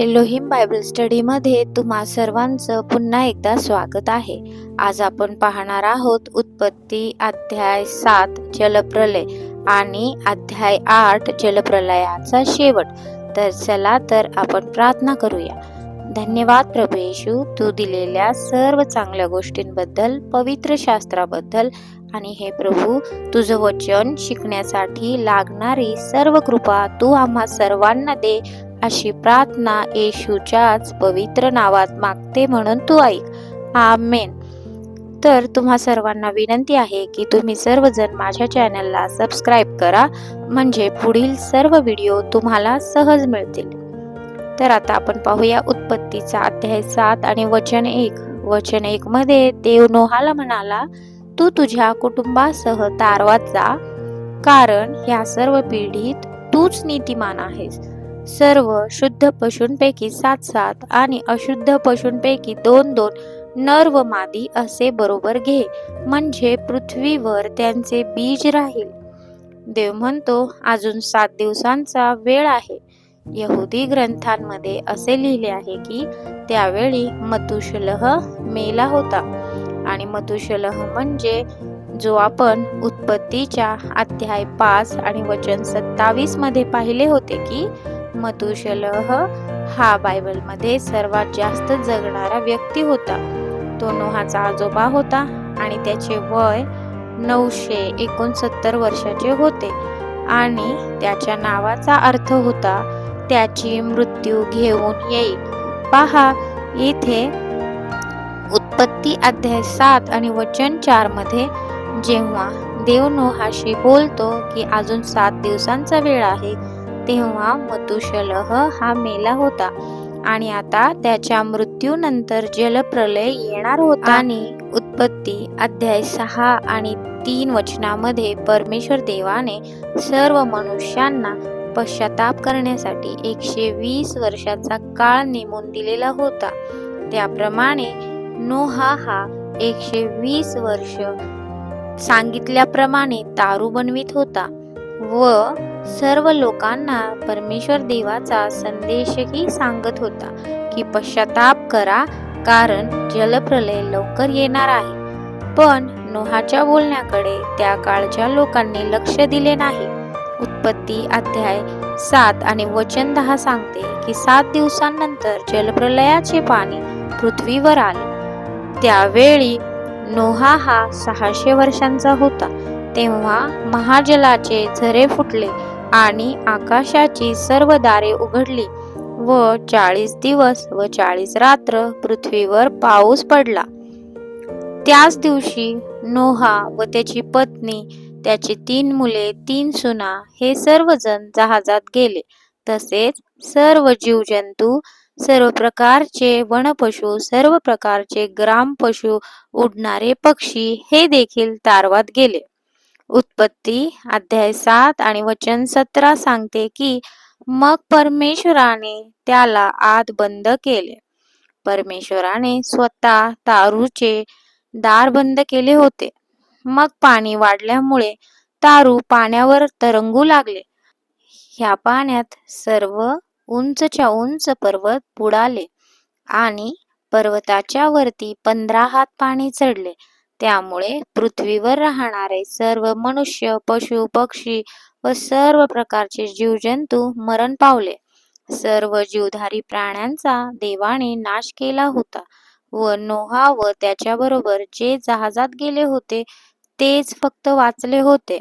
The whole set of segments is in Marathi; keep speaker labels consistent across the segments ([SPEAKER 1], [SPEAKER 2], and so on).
[SPEAKER 1] एलोहिम बायबल स्टडीमध्ये तुम्हा सर्वांचं पुन्हा एकदा स्वागत आहे. आज आपण पाहणार आहोत उत्पत्ती अध्याय सात जलप्रलय आणि अध्याय आठ जलप्रलयाचा शेवट. तर चला तर आपण प्रार्थना करूया. धन्यवाद प्रभू येशू तू दिलेल्या सर्व चांगल्या गोष्टींबद्दल पवित्र शास्त्राबद्दल आणि हे प्रभू तुझं वचन शिकण्यासाठी लागणारी सर्व कृपा तू आम्हा सर्वांना दे. अशी प्रार्थना येशूच्याच पवित्र नावात मागते म्हणून तू ऐक. आमेन. तर तुम्हा सर्वांना विनंती आहे की तुम्ही सर्वजण माझ्या चॅनलला सबस्क्राईब करा म्हणजे पुढील सर्व व्हिडिओ तुम्हाला सहज मिळतील. तर आता आपण पाहूया उत्पत्तीचा अध्याय सात आणि वचन एक. वचन एक मध्ये देव नोहाला म्हणाला तू तुझ्या कुटुंबासह तारवात जा कारण ह्या सर्व पिढीत तूच नीतिमान आहेस. सर्व शुद्ध पशूंपैकी सात सात आणि अशुद्ध पशूंपैकी दोन दोन नर व मादी असे बरोबर घे म्हणजे पृथ्वीवर त्यांचे बीज राहील. देव म्हणतो अजून सात दिवसांचा वेळ आहे. यहुदी ग्रंथांमध्ये असे लिहिले आहे की त्यावेळी मतुशलह मेला होता. आणि मतुशलह म्हणजे जो आपण उत्पत्तीच्या अध्याय पाच आणि वचन सत्तावीसमध्ये पाहिले होते की मतुशलह हा बायबलमध्ये सर्वात जास्त जगणारा व्यक्ती होता. तो नोहाचा आजोबा होता आणि त्याचे वय नऊशे एकोणसत्तर वर्षाचे होते. आणि त्याच्या नावाचा अर्थ होता त्याची मृत्यू घेऊन येईल. पहा इथे उत्पत्ती अध्याय सात आणि वचन चारमध्ये जेव्हा देव नोहाशी बोलतो की अजून सात दिवसांचा वेळ आहे तेव्हा मतुशलह हा मेला होता आणि आता त्याच्या मृत्यूनंतर जलप्रलय येणार होता. आणि उत्पत्ती अध्याय सहा आणि तीन वचनामध्ये परमेश्वर देवाने सर्व मनुष्यांना पश्चाताप करण्यासाठी एकशे वीस वर्षाचा काळ नेमून दिलेला होता. त्याप्रमाणे नोहा हा एकशे वीस वर्ष सांगितल्याप्रमाणे तारू बनवित होता. व सर्व लोकांना परमेश्वर देवाचा संदेशही सांगत होता की पश्चाताप करा कारण जलप्रलय लवकर येणार आहे. पण नोहाच्या बोलण्याकडे त्या काळच्या लोकांनी लक्ष दिले नाही. उत्पत्ती अध्याय सात आणि वचन दहा सांगते की सात दिवसांनंतर जलप्रलयाचे पाणी पृथ्वीवर आले. त्यावेळी नोहा हा सहाशे वर्षांचा होता. तेव्हा महाजलाचे झरे फुटले आणि आकाशाची सर्व दारे उघडली व चाळीस दिवस व चाळीस रात्र पृथ्वीवर पाऊस पडला. त्याच दिवशी नोहा व त्याची पत्नी त्याची तीन मुले तीन सुना हे सर्वजण जहाजात गेले. तसेच सर्व जीवजंतू सर्व प्रकारचे वनपशु सर्व प्रकारचे ग्राम पशु उडणारे पक्षी हे देखील तारवात गेले. उत्पत्ती अध्याय सात आणि वचन सतरा सांगते की मग परमेश्वराने त्याला आत बंद केले. परमेश्वराने स्वतः तारूचे दार बंद केले होते. मग पाणी वाढल्यामुळे तारू पाण्यावर तरंगू लागले. ह्या पाण्यात सर्व उंचच्या उंच पर्वत बुडाले आणि पर्वताच्या वरती पंधरा हात पाणी चढले. त्यामुळे पृथ्वीवर राहणारे सर्व मनुष्य पशु पक्षी व सर्व प्रकारचे जीवजंतू मरण पावले. सर्व जीवधारी प्राण्यांचा देवाने नाश केला होता व नोहा व त्याच्याबरोबर जे जहाजात गेले होते तेच फक्त वाचले होते.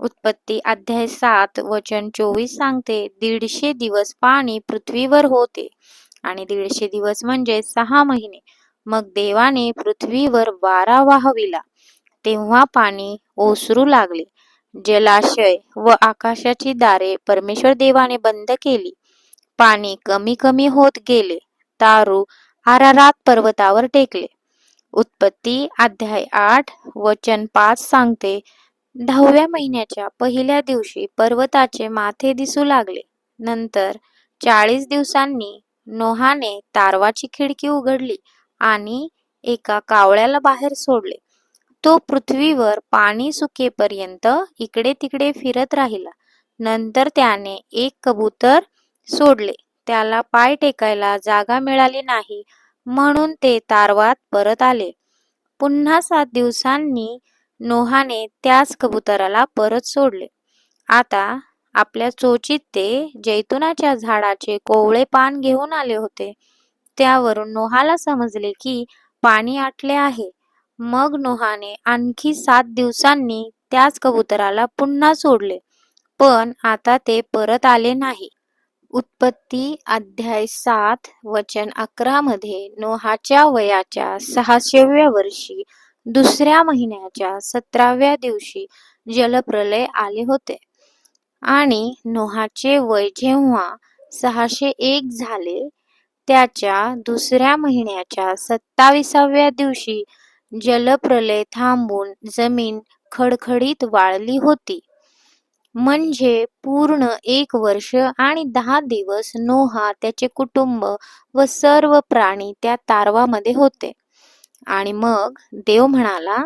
[SPEAKER 1] उत्पत्ती अध्याय सात वचन चोवीस सांगते दीडशे दिवस पाणी पृथ्वीवर होते आणि दीडशे दिवस म्हणजे सहा महिने. मग देवाने पृथ्वीवर वारा वाहविला. तेव्हा पाणी ओसरू लागले. जलाशय व आकाशाची दारे परमेश्वर देवाने बंद केली. पाणी कमी कमी होत गेले. तारू आरारात पर्वतावर टेकले. उत्पत्ती अध्याय आठ वचन पाच सांगते दहाव्या महिन्याच्या पहिल्या दिवशी पर्वताचे माथे दिसू लागले. नंतर चाळीस दिवसांनी नोहाने तारवाची खिडकी उघडली. आणि एका कावळ्याला बाहेर सोडले. तो पृथ्वीवर पाणी सुकेपर्यंत इकडे तिकडे फिरत राहिला. नंतर त्याने एक कबूतर सोडले. त्याला पाय टेकायला जागा मिळाली नाही म्हणून ते तारवात परत आले. पुन्हा सात दिवसांनी नोहाने त्याच कबुतराला परत सोडले. आता आपल्या चोचीत ते जैतुनाच्या झाडाचे कोवळे पान घेऊन आले होते. त्यावरून नोहाला समजले की पाणी आटले आहे. मग नोहाने आणखी सात दिवसांनी त्याच कबुतराला पुन्हा सोडले. पण आता ते परत आले नाही. उत्पत्ती अध्याय सात वचन अकरा मध्ये नोहाच्या वयाच्या सहाशेव्या वर्षी दुसऱ्या महिन्याच्या सतराव्या दिवशी जलप्रलय आले होते. आणि नोहाचे वय जेव्हा सहाशे एक झाले त्याच्या दुसऱ्या महिन्याच्या सत्ताविसाव्या दिवशी जलप्रलय थांबून जमीन खडखडीत वाळली होती. म्हणजे पूर्ण एक वर्ष आणि दहा दिवस नोहा त्याचे कुटुंब व सर्व प्राणी त्या तारवामध्ये होते. आणि मग देव म्हणाला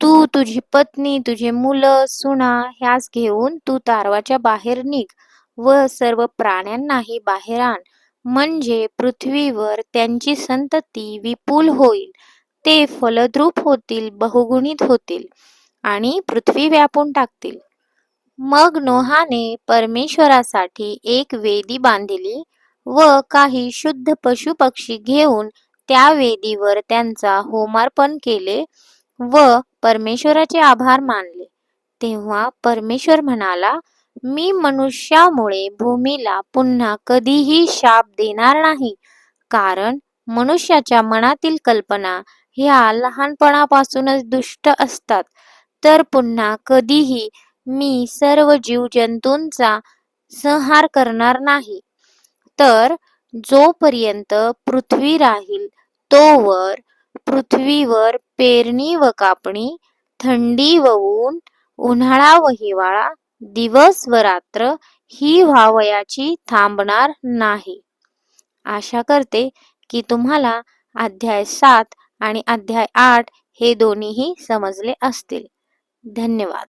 [SPEAKER 1] तू तुझी पत्नी तुझे मुलं सुना ह्यास घेऊन तू तारवाच्या बाहेर निघ व सर्व प्राण्यांनाही बाहेर आण. म्हणजे पृथ्वीवर त्यांची संतती विपुल होईल. ते फलद्रूप होतील बहुगुणित होतील आणि पृथ्वी व्यापून टाकतील. मग नोहाने परमेश्वरासाठी एक वेदी बांधली व काही शुद्ध पशु पक्षी घेऊन त्या वेदीवर त्यांचा होमार्पण केले व परमेश्वराचे आभार मानले. तेव्हा परमेश्वर म्हणाला मी मनुष्यामुळे भूमीला पुन्हा कधीही शाप देणार नाही. कारण मनुष्याच्या मनातील कल्पना ह्या लहानपणापासूनच दुष्ट असतात. तर पुन्हा कधीही मी सर्व जीवजंतूंचा संहार करणार नाही. तर जोपर्यंत पृथ्वी राहील तोवर पृथ्वीवर पेरणी व कापणी थंडी व ऊन उन्हाळा व हिवाळा दिवस व रात्र ही व्हावयाची थांबणार नाही. आशा करते की तुम्हाला अध्याय सात आणि अध्याय आठ हे दोन्हीही समजले असतील. धन्यवाद.